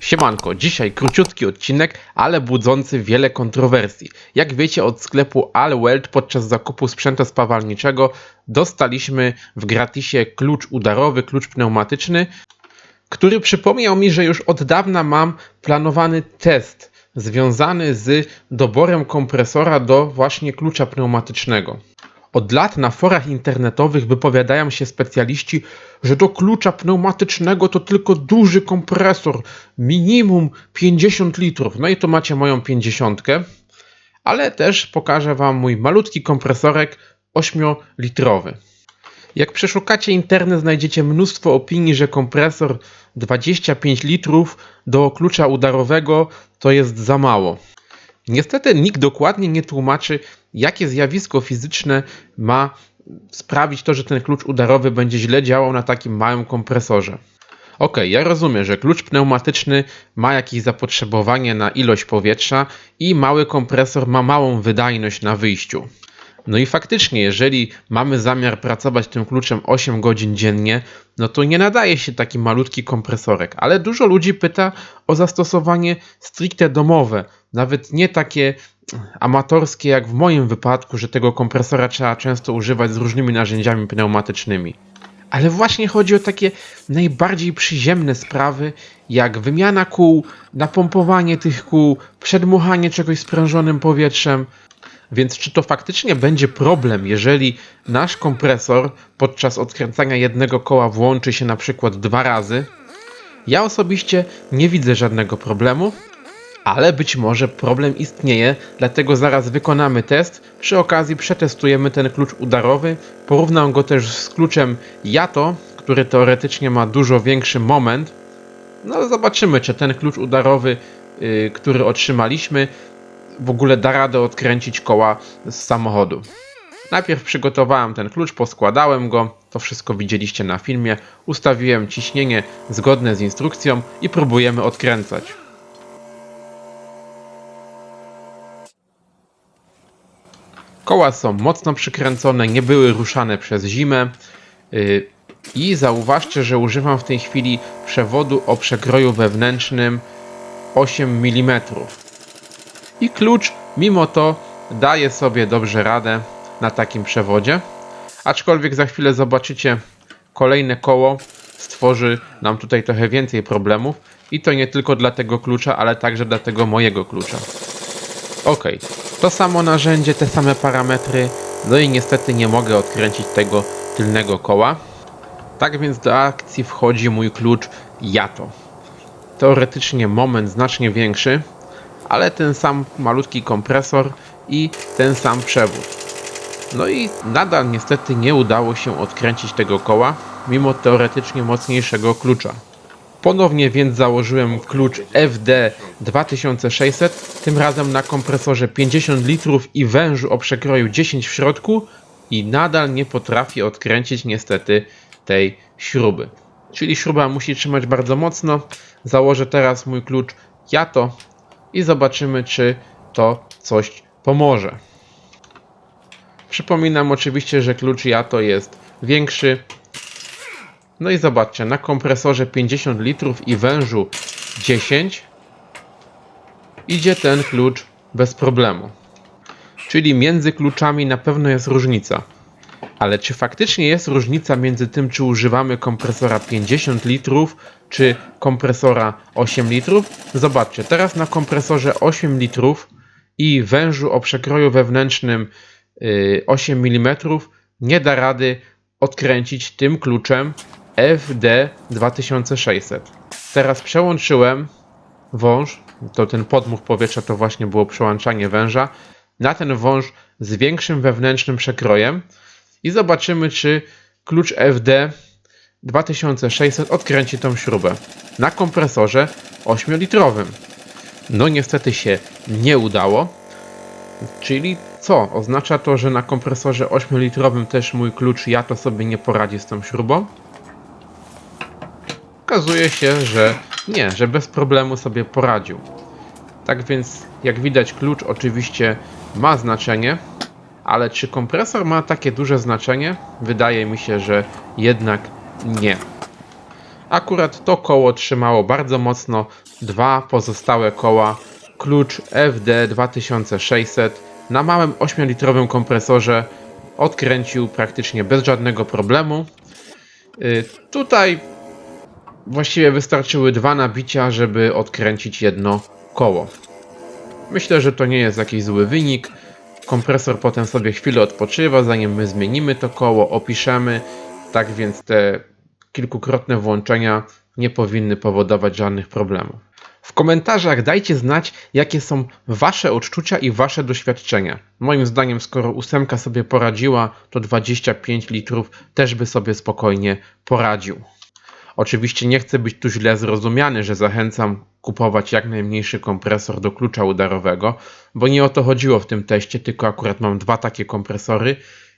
Siemanko, dzisiaj króciutki odcinek, ale budzący wiele kontrowersji. Jak wiecie od sklepu Alweld podczas zakupu sprzętu spawalniczego dostaliśmy w gratisie klucz udarowy, klucz pneumatyczny, który przypomniał mi, że już od dawna mam planowany test związany z doborem kompresora do właśnie klucza pneumatycznego. Od lat na forach internetowych wypowiadają się specjaliści, że do klucza pneumatycznego to tylko duży kompresor, minimum 50 litrów. No i tu macie moją 50, ale też pokażę Wam mój malutki kompresorek 8-litrowy. Jak przeszukacie internet, znajdziecie mnóstwo opinii, że kompresor 25 litrów do klucza udarowego to jest za mało. Niestety nikt dokładnie nie tłumaczy, jakie zjawisko fizyczne ma sprawić to, że ten klucz udarowy będzie źle działał na takim małym kompresorze. Ok, ja rozumiem, że klucz pneumatyczny ma jakieś zapotrzebowanie na ilość powietrza i mały kompresor ma małą wydajność na wyjściu. No i faktycznie, jeżeli mamy zamiar pracować tym kluczem 8 godzin dziennie, no to nie nadaje się taki malutki kompresorek, ale dużo ludzi pyta o zastosowanie stricte domowe, nawet nie takie amatorskie jak w moim wypadku, że tego kompresora trzeba często używać z różnymi narzędziami pneumatycznymi. Ale właśnie chodzi o takie najbardziej przyziemne sprawy, jak wymiana kół, napompowanie tych kół, przedmuchanie czegoś sprężonym powietrzem. Więc czy to faktycznie będzie problem, jeżeli nasz kompresor podczas odkręcania jednego koła włączy się na przykład dwa razy? Ja osobiście nie widzę żadnego problemu, ale być może problem istnieje, dlatego zaraz wykonamy test. Przy okazji przetestujemy ten klucz udarowy, porównam go też z kluczem Yato, który teoretycznie ma dużo większy moment. No zobaczymy, czy ten klucz udarowy, yy, który otrzymaliśmy, w ogóle da radę odkręcić koła z samochodu. Najpierw przygotowałem ten klucz, poskładałem go, to wszystko widzieliście na filmie, ustawiłem ciśnienie zgodne z instrukcją i próbujemy odkręcać. Koła są mocno przykręcone, nie były ruszane przez zimę. Yy, I zauważcie, że używam w tej chwili przewodu o przekroju wewnętrznym 8 mm. I klucz mimo to daje sobie dobrze radę na takim przewodzie. Aczkolwiek za chwilę zobaczycie kolejne koło stworzy nam tutaj trochę więcej problemów. I to nie tylko dla tego klucza, ale także dla tego mojego klucza. Ok, to samo narzędzie, te same parametry, no i niestety nie mogę odkręcić tego tylnego koła. Tak więc do akcji wchodzi mój klucz Yato. Teoretycznie moment znacznie większy, ale ten sam malutki kompresor i ten sam przewód. No i nadal niestety nie udało się odkręcić tego koła, mimo teoretycznie mocniejszego klucza. Ponownie więc założyłem klucz FD 2600, tym razem na kompresorze 50 litrów i wężu o przekroju 10 w środku i nadal nie potrafię odkręcić niestety tej śruby. Czyli śruba musi trzymać bardzo mocno. Założę teraz mój klucz Yato i zobaczymy czy to coś pomoże. Przypominam oczywiście, że klucz Yato jest większy, no i zobaczcie, na kompresorze 50 litrów i wężu 10 idzie ten klucz bez problemu. Czyli między kluczami na pewno jest różnica. Ale czy faktycznie jest różnica między tym, czy używamy kompresora 50 litrów, czy kompresora 8 litrów? Zobaczcie, teraz na kompresorze 8 litrów i wężu o przekroju wewnętrznym yy, 8 mm nie da rady odkręcić tym kluczem FD 2600. Teraz przełączyłem wąż, to ten podmuch powietrza to właśnie było przełączanie węża, na ten wąż z większym wewnętrznym przekrojem i zobaczymy, czy klucz FD 2600 odkręci tą śrubę na kompresorze 8-litrowym. No niestety się nie udało. Czyli co? Oznacza to, że na kompresorze 8-litrowym też mój klucz ja to sobie nie poradzi z tą śrubą? Okazuje się, że nie, że bez problemu sobie poradził. Tak więc, jak widać, klucz oczywiście ma znaczenie, ale czy kompresor ma takie duże znaczenie? Wydaje mi się, że jednak nie. Akurat to koło trzymało bardzo mocno dwa pozostałe koła. Klucz FD 2600 na małym 8-litrowym kompresorze odkręcił praktycznie bez żadnego problemu. Y, Tutaj właściwie wystarczyły dwa nabicia, żeby odkręcić jedno koło. Myślę, że to nie jest jakiś zły wynik. Kompresor potem sobie chwilę odpoczywa, zanim my zmienimy to koło, opiszemy. Tak więc te kilkukrotne włączenia nie powinny powodować żadnych problemów. W komentarzach dajcie znać, jakie są Wasze odczucia i Wasze doświadczenia. Moim zdaniem, skoro ósemka sobie poradziła, to 25 litrów też by sobie spokojnie poradził. Oczywiście nie chcę być tu źle zrozumiany, że zachęcam kupować jak najmniejszy kompresor do klucza udarowego, bo nie o to chodziło w tym teście, tylko akurat mam dwa takie kompresory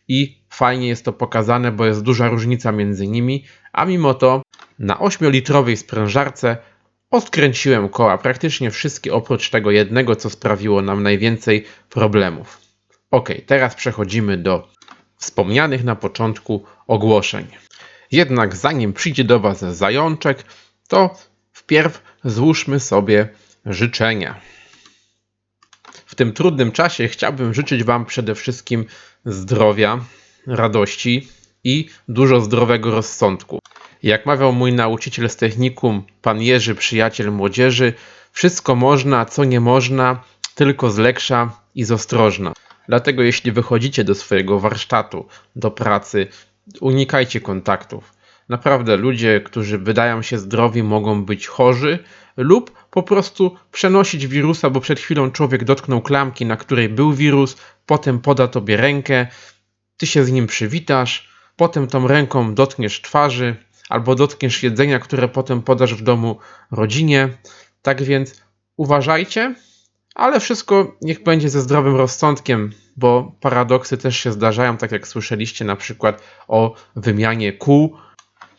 i fajnie jest to pokazane, bo jest duża różnica między nimi, a mimo to na 8-litrowej sprężarce odkręciłem koła, praktycznie wszystkie oprócz tego jednego, co sprawiło nam najwięcej problemów. Ok, teraz przechodzimy do wspomnianych na początku ogłoszeń. Jednak zanim przyjdzie do Was zajączek, to wpierw złóżmy sobie życzenia. W tym trudnym czasie chciałbym życzyć Wam przede wszystkim zdrowia, radości i dużo zdrowego rozsądku. Jak mawiał mój nauczyciel z technikum, pan Jerzy, przyjaciel młodzieży, wszystko można, co nie można, tylko z leksza i z ostrożna. Dlatego jeśli wychodzicie do swojego warsztatu, do pracy, unikajcie kontaktów. Naprawdę ludzie, którzy wydają się zdrowi, mogą być chorzy lub po prostu przenosić wirusa, bo przed chwilą człowiek dotknął klamki, na której był wirus, potem poda tobie rękę, ty się z nim przywitasz, potem tą ręką dotkniesz twarzy albo dotkniesz jedzenia, które potem podasz w domu rodzinie. Tak więc uważajcie, ale wszystko niech będzie ze zdrowym rozsądkiem, bo paradoksy też się zdarzają, tak jak słyszeliście na przykład o wymianie kół,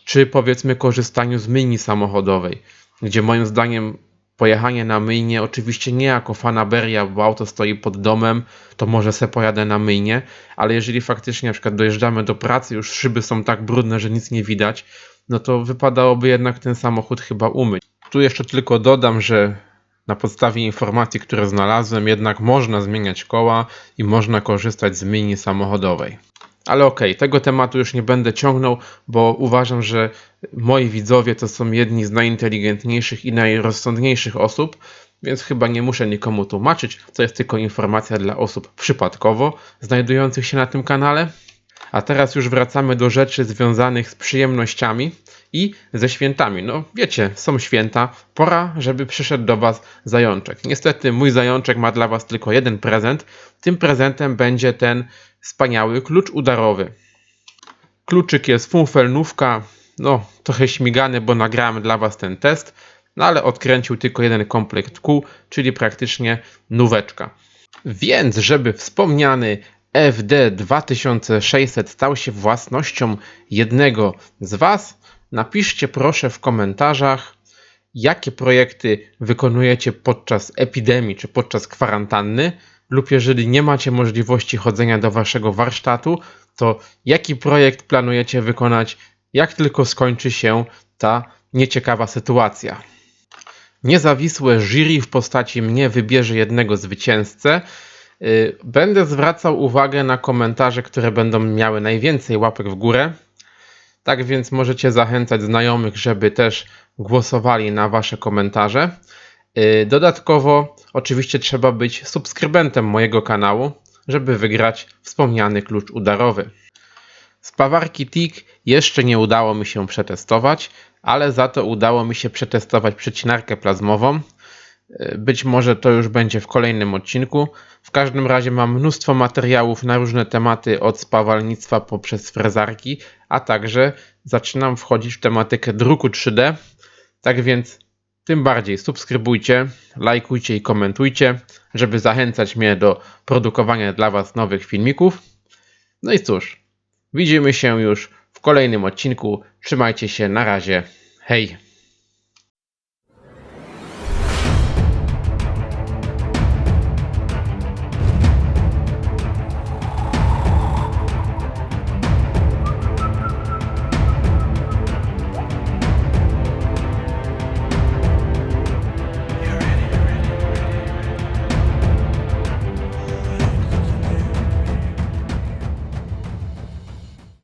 czy powiedzmy korzystaniu z myjni samochodowej, gdzie moim zdaniem pojechanie na myjnie, oczywiście nie jako fanaberia, bo auto stoi pod domem, to może se pojadę na myjnie, ale jeżeli faktycznie na przykład dojeżdżamy do pracy, już szyby są tak brudne, że nic nie widać, no to wypadałoby jednak ten samochód chyba umyć. Tu jeszcze tylko dodam, że na podstawie informacji, które znalazłem, jednak można zmieniać koła i można korzystać z myjni samochodowej. Ale okej, tego tematu już nie będę ciągnął, bo uważam, że moi widzowie to są jedni z najinteligentniejszych i najrozsądniejszych osób, więc chyba nie muszę nikomu tłumaczyć, co jest tylko informacja dla osób przypadkowo znajdujących się na tym kanale. A teraz już wracamy do rzeczy związanych z przyjemnościami i ze świętami. No wiecie, są święta, pora, żeby przyszedł do Was zajączek. Niestety mój zajączek ma dla Was tylko jeden prezent. Tym prezentem będzie ten wspaniały klucz udarowy. Kluczyk jest funfelnówka, no trochę śmigany, bo nagrałem dla Was ten test, no ale odkręcił tylko jeden komplekt kół, czyli praktycznie nóweczka. Więc, żeby wspomniany FD 2600 stał się własnością jednego z Was, napiszcie proszę w komentarzach, jakie projekty wykonujecie podczas epidemii czy podczas kwarantanny, lub jeżeli nie macie możliwości chodzenia do Waszego warsztatu, to jaki projekt planujecie wykonać, jak tylko skończy się ta nieciekawa sytuacja. Niezawisłe jury w postaci mnie wybierze jednego zwycięzcę. Yy, Będę zwracał uwagę na komentarze, które będą miały najwięcej łapek w górę. Tak więc możecie zachęcać znajomych, żeby też głosowali na Wasze komentarze. Yy, Dodatkowo, oczywiście, trzeba być subskrybentem mojego kanału, żeby wygrać wspomniany klucz udarowy. Spawarki TIG jeszcze nie udało mi się przetestować, ale za to udało mi się przetestować przecinarkę plazmową. Być może to już będzie w kolejnym odcinku. W każdym razie mam mnóstwo materiałów na różne tematy od spawalnictwa poprzez frezarki, a także zaczynam wchodzić w tematykę druku 3D. Tak więc tym bardziej subskrybujcie, lajkujcie i komentujcie, żeby zachęcać mnie do produkowania dla Was nowych filmików. No i cóż, widzimy się już w kolejnym odcinku. Trzymajcie się, na razie. Hej!